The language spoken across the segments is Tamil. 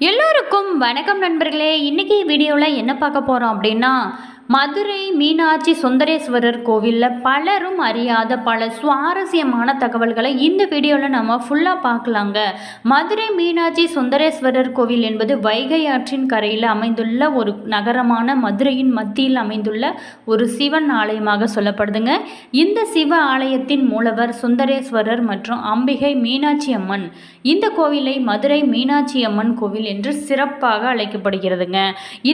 எல்லோருக்கும் வணக்கம் நண்பர்களே. இன்றைக்கி வீடியோவில் என்ன பார்க்க போகிறோம் அப்படின்னா மதுரை மீனாட்சி சுந்தரேஸ்வரர் கோவிலில் பலரும் அறியாத பல சுவாரஸ்யமான தகவல்களை இந்த வீடியோவில் நம்ம ஃபுல்லாக பார்க்கலாங்க. மதுரை மீனாட்சி சுந்தரேஸ்வரர் கோவில் என்பது வைகை ஆற்றின் கரையில் அமைந்துள்ள ஒரு நகரமான மதுரையின் மத்தியில் அமைந்துள்ள ஒரு சிவன் ஆலயமாக சொல்லப்படுதுங்க. இந்த சிவ ஆலயத்தின் மூலவர் சுந்தரேஸ்வரர் மற்றும் அம்பிகை மீனாட்சி அம்மன். இந்த கோவிலை மதுரை மீனாட்சி அம்மன் கோவில் என்று சிறப்பாக அழைக்கப்படுகிறதுங்க.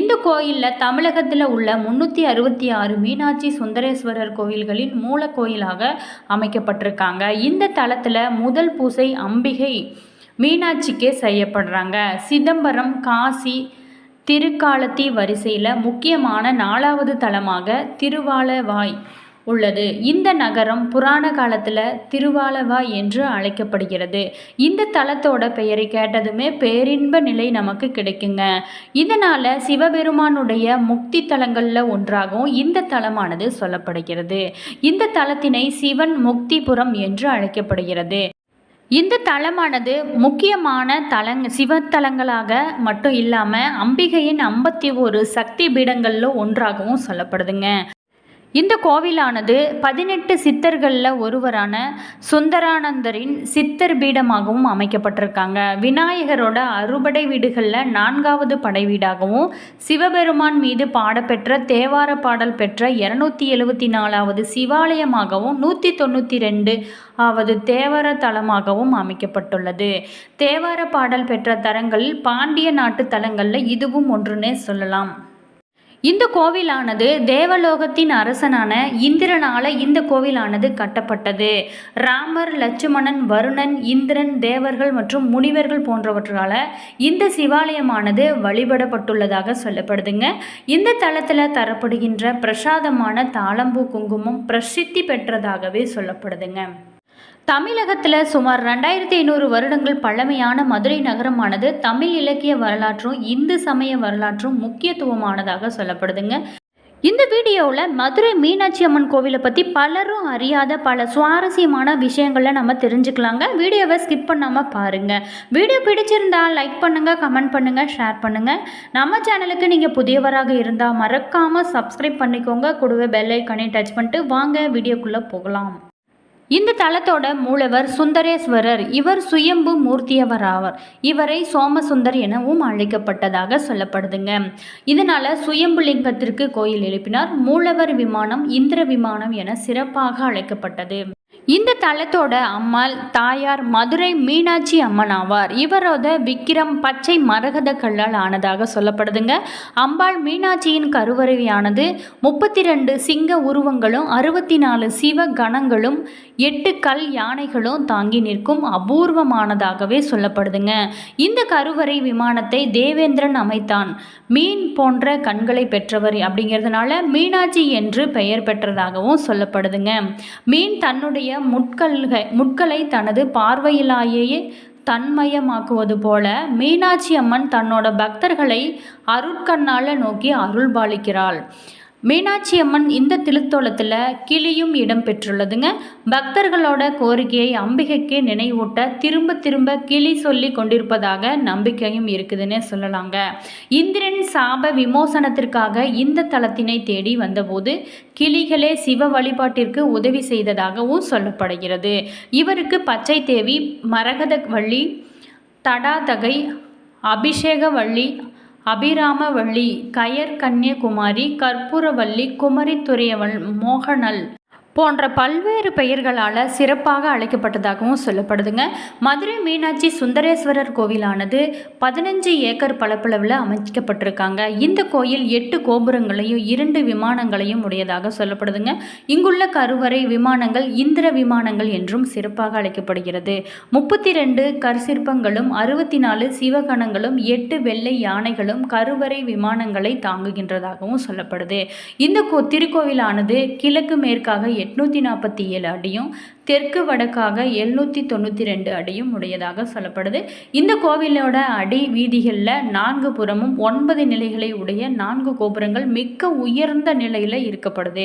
இந்த கோயிலில் தமிழகத்தில் உள்ள முன்னூற்றி அறுபத்தி ஆறு மீனாட்சி சுந்தரேஸ்வரர் கோவில்களின் மூல கோயிலாக அமைக்கப்பட்டிருக்காங்க. இந்த தளத்தில் முதல் பூசை அம்பிகை மீனாட்சிக்கே செய்யப்படுறாங்க. சிதம்பரம் காசி திருக்காலத்தி வரிசையில் முக்கியமான நாலாவது தலமாக திருவாலவாய் உள்ளது. இந்த நகரம் புராண காலத்தில் திருவாலவா என்று அழைக்கப்படுகிறது. இந்த தலத்தோட பெயரை கேட்டதுமே பேரின்ப நிலை நமக்கு கிடைக்குங்க. இதனால் சிவபெருமானுடைய முக்தி தலங்களில் ஒன்றாகவும் இந்த தலமானது சொல்லப்படுகிறது. இந்த தலத்தினை சிவன் முக்திபுரம் என்று அழைக்கப்படுகிறது. இந்த தலமானது முக்கியமான தலங் சிவத்தலங்களாக மட்டும் இல்லாமல் அம்பிகையின் ஐம்பத்தி ஒரு சக்தி பீடங்களில் ஒன்றாகவும் சொல்லப்படுதுங்க. இந்த கோவிலானது பதினெட்டு சித்தர்களில் ஒருவரான சுந்தரானந்தரின் சித்தர் பீடமாகவும் அமைக்கப்பட்டிருக்காங்க. விநாயகரோட அறுபடை வீடுகளில் நான்காவது படை வீடாகவும் சிவபெருமான் மீது பாடப்பெற்ற தேவார பாடல் பெற்ற இரநூத்தி எழுவத்தி நாலாவது சிவாலயமாகவும் நூற்றி தொண்ணூற்றி ரெண்டு ஆவது தேவார தலமாகவும் அமைக்கப்பட்டுள்ளது. தேவார பாடல் பெற்ற தலங்களில் பாண்டிய நாட்டு தலங்களில் இதுவும் ஒன்றுனே சொல்லலாம். இந்த கோவிலானது தேவலோகத்தின் அரசனான இந்திரனால இந்த கோவிலானது கட்டப்பட்டது. ராமர் லட்சுமணன் வருணன் இந்திரன் தேவர்கள் மற்றும் முனிவர்கள் போன்றவற்றால் இந்த சிவாலயமானது வழிபடப்பட்டுள்ளதாக சொல்லப்படுதுங்க. இந்த தளத்தில் தரப்படுகின்ற பிரசாதமான தாளம்பூ குங்குமம் பிரசித்தி பெற்றதாகவே சொல்லப்படுதுங்க. தமிழகத்தில் சுமார் ரெண்டாயிரத்தி ஐநூறு வருடங்கள் பழமையான மதுரை நகரமானது தமிழ் இலக்கிய வரலாற்றும் இந்து சமய வரலாற்றும் முக்கியத்துவமானதாக சொல்லப்படுதுங்க. இந்த வீடியோவில் மதுரை மீனாட்சி அம்மன் கோவிலை பற்றி பலரும் அறியாத பல சுவாரஸ்யமான விஷயங்களை நம்ம தெரிஞ்சுக்கலாங்க. வீடியோவை ஸ்கிப் பண்ணாமல் பாருங்கள் வீடியோ பிடிச்சிருந்தால் லைக் பண்ணுங்கள் கமெண்ட் பண்ணுங்கள் ஷேர் பண்ணுங்கள் நம்ம சேனலுக்கு நீங்கள் புதியவராக இருந்தால் மறக்காமல் சப்ஸ்கிரைப் பண்ணிக்கோங்க. கூடவே பெல் ஐக்கானே டச் பண்ணிட்டு வாங்க வீடியோக்குள்ளே போகலாம். இந்த தலத்தோட மூலவர் சுந்தரேஸ்வரர். இவர் சுயம்பு மூர்த்தியவர் ஆவார் இவரை சோமசுந்தர் எனவும் அழைக்கப்பட்டதாக சொல்லப்படுதுங்க. இதனால சுயம்புலிங்கத்திற்கு கோயில் எழுப்பினார். மூலவர் விமானம் இந்திர விமானம் என சிறப்பாக அழைக்கப்பட்டது. இந்த தலத்தோட அம்மாள் தாயார் மதுரை மீனாட்சி அம்மன் ஆவார். இவரோட விக்கிரம் பச்சை மரகத கல்லால் ஆனதாக சொல்லப்படுதுங்க. அம்பாள் மீனாட்சியின் கருவறையானது முப்பத்தி ரெண்டு சிங்க உருவங்களும் அறுபத்தி நாலு சிவ கணங்களும் எட்டு கல் யானைகளும் தாங்கி நிற்கும் அபூர்வமானதாகவே சொல்லப்படுதுங்க. இந்த கருவறை விமானத்தை தேவேந்திரன் அமைத்தான். மீன் போன்ற கண்களை பெற்றவர் அப்படிங்கிறதுனால மீனாட்சி என்று பெயர் பெற்றதாகவும் சொல்லப்படுதுங்க. மீன் தன்னுடைய முட்கள்க முட்களை தனது பார்வையிலாயே தன்மயமாக்குவது போல மீனாட்சி அம்மன் தன்னோட பக்தர்களை அருட்கண்ணால் நோக்கி அருள்பாலிக்கிறாள். மீனாட்சி அம்மன் இந்த திருத்தோலத்தில் கிளியும் இடம் பெற்றுள்ளதுங்க. பக்தர்களோட கோரிக்கையை அம்பிகைக்கு நினைவூட்ட திரும்ப திரும்ப கிளி சொல்லி கொண்டிருப்பதாக நம்பிக்கையும் இருக்குதுன்னு சொல்லலாங்க. இந்திரன் சாப விமோசனத்திற்காக இந்த தலத்தினை தேடி வந்தபோது கிளிகளே சிவ வழிபாட்டிற்கு உதவி செய்ததாகவும் சொல்லப்படுகிறது. இவருக்கு பச்சை தேவி மரகத வள்ளி தடாதகை அபிஷேகவள்ளி அபிராமவள்ளி கயர் கன்யகுமாரி கற்பூரவள்ளி குமரித்துறையவள் மோகனல் போன்ற பல்வேறு பெயர்களால் சிறப்பாக அழைக்கப்பட்டதாகவும் சொல்லப்படுதுங்க. மதுரை மீனாட்சி சுந்தரேஸ்வரர் கோவிலானது பதினஞ்சு ஏக்கர் பளப்பளவில் அமைக்கப்பட்டிருக்காங்க. இந்த கோயில் எட்டு கோபுரங்களையும் இரண்டு விமானங்களையும் உடையதாக சொல்லப்படுதுங்க. இங்குள்ள கருவறை விமானங்கள் இந்திர விமானங்கள் என்றும் சிறப்பாக அழைக்கப்படுகிறது. முப்பத்தி ரெண்டு கற்சிற்பங்களும் அறுபத்தி நாலு சிவகணங்களும் எட்டு வெள்ளை யானைகளும் கருவறை விமானங்களை தாங்குகின்றதாகவும் சொல்லப்படுது. இந்த கோ திருக்கோவிலானது கிழக்கு மேற்காக எட்நூற்றி நாற்பத்தி ஏழு அடியும் தெற்கு வடக்காக எழுநூற்றி தொண்ணூற்றி ரெண்டு அடியும் உடையதாக சொல்லப்படுது. இந்த கோவிலோட அடி வீதிகளில் நான்கு புறமும் ஒன்பது நிலைகளை உடைய நான்கு கோபுரங்கள் மிக்க உயர்ந்த நிலையில் இருக்கப்படுது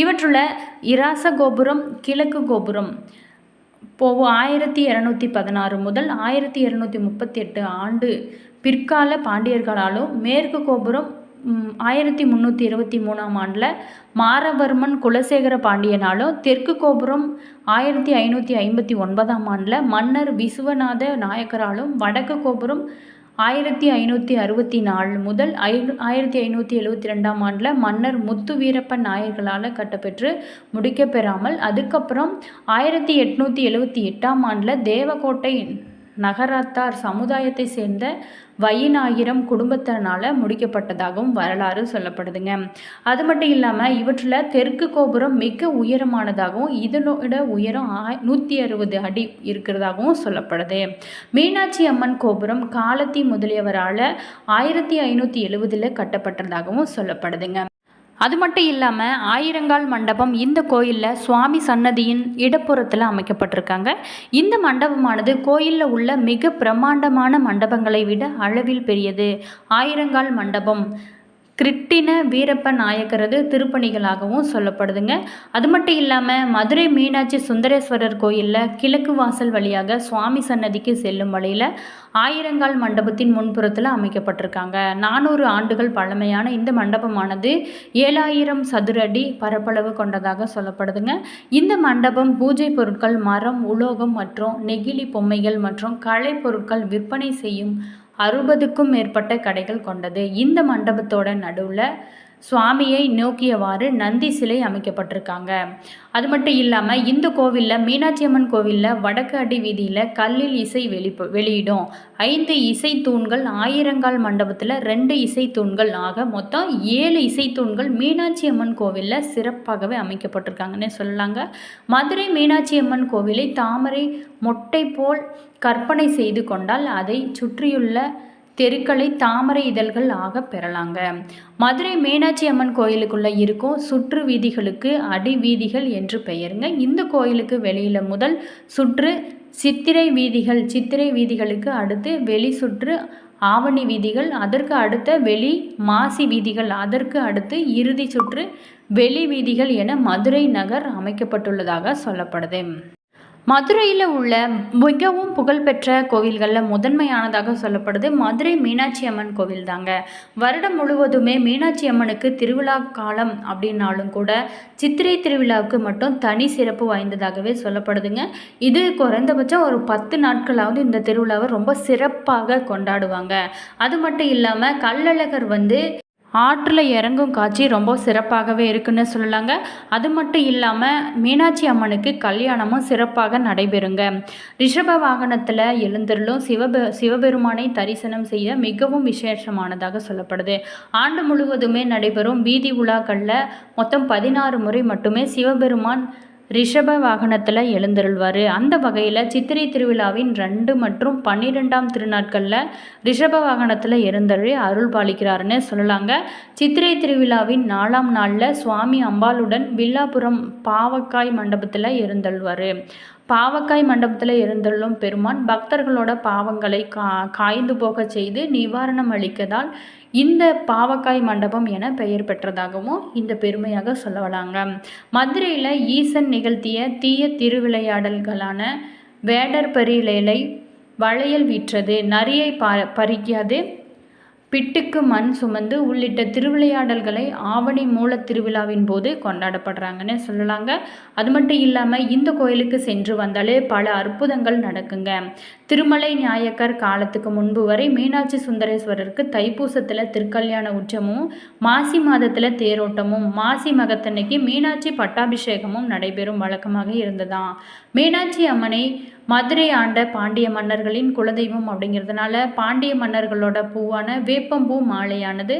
இவற்றுள்ள இராச கோபுரம் கிழக்கு கோபுரம் போவு ஆயிரத்தி இரநூத்தி பதினாறு முதல் ஆயிரத்தி இரநூத்தி முப்பத்தி எட்டு ஆண்டு பிற்கால பாண்டியர்களாலும் மேற்கு கோபுரம் ஆயிரத்தி முந்நூற்றி இருபத்தி மூணாம் ஆண்டில் மாரவர்மன் குலசேகர பாண்டியனாலும் தெற்கு கோபுரம் ஆயிரத்தி ஐநூற்றி ஐம்பத்தி ஒன்பதாம் ஆண்டில் மன்னர் விசுவநாத நாயக்கராலும் வடக்கு கோபுரம் ஆயிரத்தி ஐநூற்றி அறுபத்தி நாலு முதல் ஐ ஆயிரத்தி ஐநூற்றி எழுபத்தி ரெண்டாம் ஆண்டில் மன்னர் முத்து வீரப்பன் நாயர்களால் கட்டப்பெற்று முடிக்கப்பெறாமல் அதுக்கப்புறம் ஆயிரத்தி எட்நூற்றி எழுபத்தி எட்டாம் ஆண்டில் தேவக்கோட்டை நகரத்தார் சமுதாயத்தை சேர்ந்த வையினாயிரம் குடும்பத்தினால் முடிக்கப்பட்டதாகவும் வரலாறு சொல்லப்படுதுங்க. அது மட்டும் இல்லாமல் இவற்றில் தெற்கு கோபுரம் மிக உயரமானதாகவும் இதனோட உயரம் நூற்றி அறுபது அடி இருக்கிறதாகவும் சொல்லப்படுது. மீனாட்சி அம்மன் கோபுரம் காலத்தி முதலியவரால் ஆயிரத்தி ஐநூற்றி எழுவதில் கட்டப்பட்டதாகவும் சொல்லப்படுதுங்க. அது மட்டும் இல்லாமல் ஆயிரங்கால் மண்டபம் இந்த கோயிலில் சுவாமி சன்னதியின் இடப்புறத்தில் அமைக்கப்பட்டிருக்காங்க. இந்த மண்டபமானது கோயிலில் உள்ள மிக பிரம்மாண்டமான மண்டபங்களை விட அளவில் பெரியது. ஆயிரங்கால் மண்டபம். கிருட்டின வீரப்ப நாயக்கரது திருப்பணிகளாகவும் சொல்லப்படுதுங்க. அது மட்டும் இல்லாமல் மதுரை மீனாட்சி சுந்தரேஸ்வரர் கோயிலில் கிழக்கு வாசல் வழியாக சுவாமி சன்னதிக்கு செல்லும் வழியில் ஆயிரங்கால் மண்டபத்தின் முன்புறத்தில் அமைக்கப்பட்டிருக்காங்க. நானூறு ஆண்டுகள் பழமையான இந்த மண்டபமானது ஏழாயிரம் சதுர அடி பரப்பளவு கொண்டதாக சொல்லப்படுதுங்க. இந்த மண்டபம் பூஜை பொருட்கள் மரம் உலோகம் மற்றும் நெகிழி பொம்மைகள் மற்றும் கலை பொருட்கள் விற்பனை செய்யும் அறுபதுக்கும் மேற்பட்ட கடைகள் கொண்டது. இந்த மண்டபத்தோட நடுவில் சுவாமியை நோக்கியவாறு நந்தி சிலை அமைக்கப்பட்டிருக்காங்க. அது மட்டும் இல்லாமல் இந்த கோவிலில் மீனாட்சி அம்மன் கோவிலில் வடக்கு அடி வீதியில் கல்லில் இசை வெளி வெளியிடும். ஐந்து இசை தூண்கள் ஆயிரங்கால் மண்டபத்தில் ரெண்டு இசை தூண்கள் ஆக மொத்தம் ஏழு இசை தூண்கள் மீனாட்சி அம்மன் கோவிலில் சிறப்பாகவே அமைக்கப்பட்டிருக்காங்கன்னு சொல்லலாங்க. மதுரை மீனாட்சி அம்மன் கோவிலை தாமரை மொட்டை போல் கற்பனை செய்து கொண்டால் அதை சுற்றியுள்ள தெருக்களை தாமரை இதழ்கள் ஆக பெறலாங்க. மதுரை மீனாட்சி அம்மன் கோயிலுக்குள்ளே இருக்கும் சுற்று வீதிகளுக்கு அடி வீதிகள் என்று பெயருங்க. இந்த கோயிலுக்கு வெளியில் முதல் சுற்று சித்திரை வீதிகள் சித்திரை வீதிகளுக்கு அடுத்து வெளி சுற்று ஆவணி வீதிகள் அதற்கு அடுத்த வெளி மாசி வீதிகள் அதற்கு அடுத்து இறுதி சுற்று வெளி வீதிகள் என மதுரை நகர் அமைக்கப்பட்டுள்ளதாக சொல்லப்படுது. மதுரையில் உள்ள மிகவும் புகழ்பெற்ற கோவில்களில் முதன்மையானதாக சொல்லப்படுது மதுரை மீனாட்சி அம்மன் கோவில் தாங்க. வருடம் முழுவதுமே மீனாட்சி அம்மனுக்கு திருவிழா காலம் அப்படின்னாலும் கூட சித்திரை திருவிழாவுக்கு மட்டும் தனி சிறப்பு வாய்ந்ததாகவே சொல்லப்படுதுங்க. இது குறைந்தபட்சம் ஒரு பத்து நாட்களாவது இந்த திருவிழாவை ரொம்ப சிறப்பாக கொண்டாடுவாங்க. அது மட்டும் இல்லாமல் கள்ளழகர் வந்து ஆற்றில் இறங்கும் காட்சி ரொம்ப சிறப்பாகவே இருக்குன்னு சொல்லலாங்க. அது மட்டும் இல்லாமல் மீனாட்சி அம்மனுக்கு கல்யாணமும் சிறப்பாக நடைபெறுங்க. ரிஷப வாகனத்தில் எழுந்தருளும் சிவபெ சிவபெருமானை தரிசனம் செய்ய மிகவும் விசேஷமானதாக சொல்லப்படுது. ஆண்டு முழுவதுமே நடைபெறும் வீதி உலாக்களில் மொத்தம் பதினாறு முறை மட்டுமே சிவபெருமான் ரிஷப வாகனத்தில் எழுந்தருள்வார். அந்த வகையில் சித்திரை திருவிழாவின் ரெண்டு மற்றும் பன்னிரெண்டாம் திருநாட்களில் ரிஷப வாகனத்தில் எழுந்தருளி அருள் பாலிக்கிறாருன்னு சொல்லலாங்க. சித்திரை திருவிழாவின் நாலாம் நாளில் சுவாமி அம்பாளுடன் வில்லாபுரம் பாவக்காய் மண்டபத்தில் எழுந்தருள்வார். பாவக்காய் மண்டபத்தில் இருந்தள்ளும் பெருமான் பக்தர்களோட பாவங்களை கா காய்ந்து போகச் செய்து நிவாரணம் அளிக்கதால் இந்த பாவக்காய் மண்டபம் என பெயர் பெற்றதாகவும் இந்த பெருமையாக சொல்லலாங்க மதுரையில் ஈசன் நிகழ்த்திய தீய திருவிளையாடல்களான வேடர் பரிலேலை வளையல் விற்றது நரியை ப பறிக்காது பிட்டுக்கு மண் சுமந்து உள்ளிட்ட திருவிளையாடல்களை ஆவணி மூலத் திருவிழாவின் போது கொண்டாடப்படுறாங்கன்னு சொல்லலாங்க. அது மட்டும் இல்லாமல் இந்த கோயிலுக்கு சென்று வந்தாலே பல அற்புதங்கள் நடக்குங்க. திருமலை நாயக்கர் காலத்துக்கு முன்பு வரை மீனாட்சி சுந்தரேஸ்வரருக்கு தைப்பூசத்தில் திருக்கல்யாண உச்சமும் மாசி மாதத்தில் தேரோட்டமும் மாசி மகத்தன்னைக்கு மீனாட்சி பட்டாபிஷேகமும் நடைபெறும் வழக்கமாக இருந்ததாம் மீனாட்சி அம்மனை மதுரை ஆண்ட பாண்டிய மன்னர்களின் குலதெய்வம் அப்படிங்கிறதுனால பாண்டிய மன்னர்களோட பூவான வேப்பம்பூ மாலையானது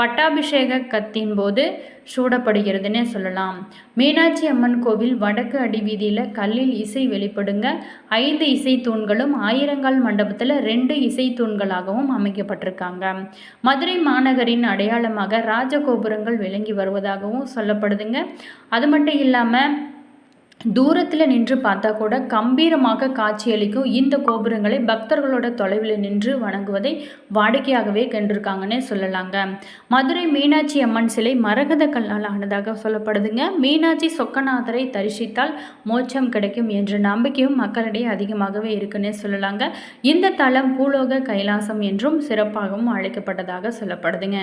பட்டாபிஷேக கத்தின் போது சூடப்படுகிறதுனே சொல்லலாம். மீனாட்சி அம்மன் கோவில் வடக்கு அடிவீதியில் கல்லில் இசை வெளிப்படுங்க. ஐந்து இசை தூண்களும் ஆயிரங்கால் மண்டபத்தில் ரெண்டு இசை தூண்களாகவும் அமைக்கப்பட்டிருக்காங்க. மதுரை மாநகரின் அடையாளமாக ராஜகோபுரங்கள் விளங்கி வருவதாகவும் சொல்லப்படுதுங்க. அது மட்டும் இல்லாமல் தூரத்தில் நின்று பார்த்தா கூட கம்பீரமாக காட்சியளிக்கும் இந்த கோபுரங்களை பக்தர்களோட தொலைவில் நின்று வணங்குவதை வாடிக்கையாகவே கண்டிருக்காங்கன்னே சொல்லலாங்க. மதுரை மீனாட்சி அம்மன் சிலை மரகத கல்லால் ஆனதாக சொல்லப்படுதுங்க. மீனாட்சி சொக்கநாதரை தரிசித்தால் மோட்சம் கிடைக்கும் என்ற நம்பிக்கையும் மக்களிடையே அதிகமாகவே இருக்குன்னே சொல்லலாங்க. இந்த தலம் பூலோக கைலாசம் என்றும் சிறப்பாகவும் அழைக்கப்பட்டதாக சொல்லப்படுதுங்க.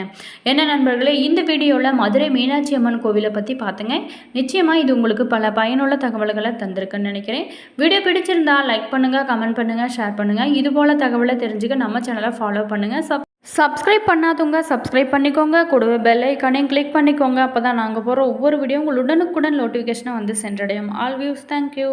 என்ன நண்பர்களே இந்த வீடியோவில் மதுரை மீனாட்சி அம்மன் கோவிலை பற்றி பார்த்துங்க. நிச்சயமாக இது உங்களுக்கு பல பயனுள்ள தகவல்களை தந்திருக்குன்னு நினைக்கிறேன். வீடியோ பிடிச்சிருந்தா லைக் பண்ணுங்கள் கமெண்ட் பண்ணுங்கள் ஷேர் பண்ணுங்கள் இது போல் தகவலை தெரிஞ்சுக்க நம்ம சேனலை ஃபாலோ பண்ணுங்கள் சப் சப்ஸ்கிரைப் பண்ணாதவங்க சப்ஸ்கிரைப் பண்ணிக்கோங்க. கூடவே பெல் ஐக்கானையும் கிளிக் பண்ணிக்கோங்க. அப்போ தான் நாங்கள் போகிற ஒவ்வொரு வீடியோ உங்கள் உடனுக்குடன் நோட்டிஃபிகேஷனை வந்து சென்றடையும். All views thank you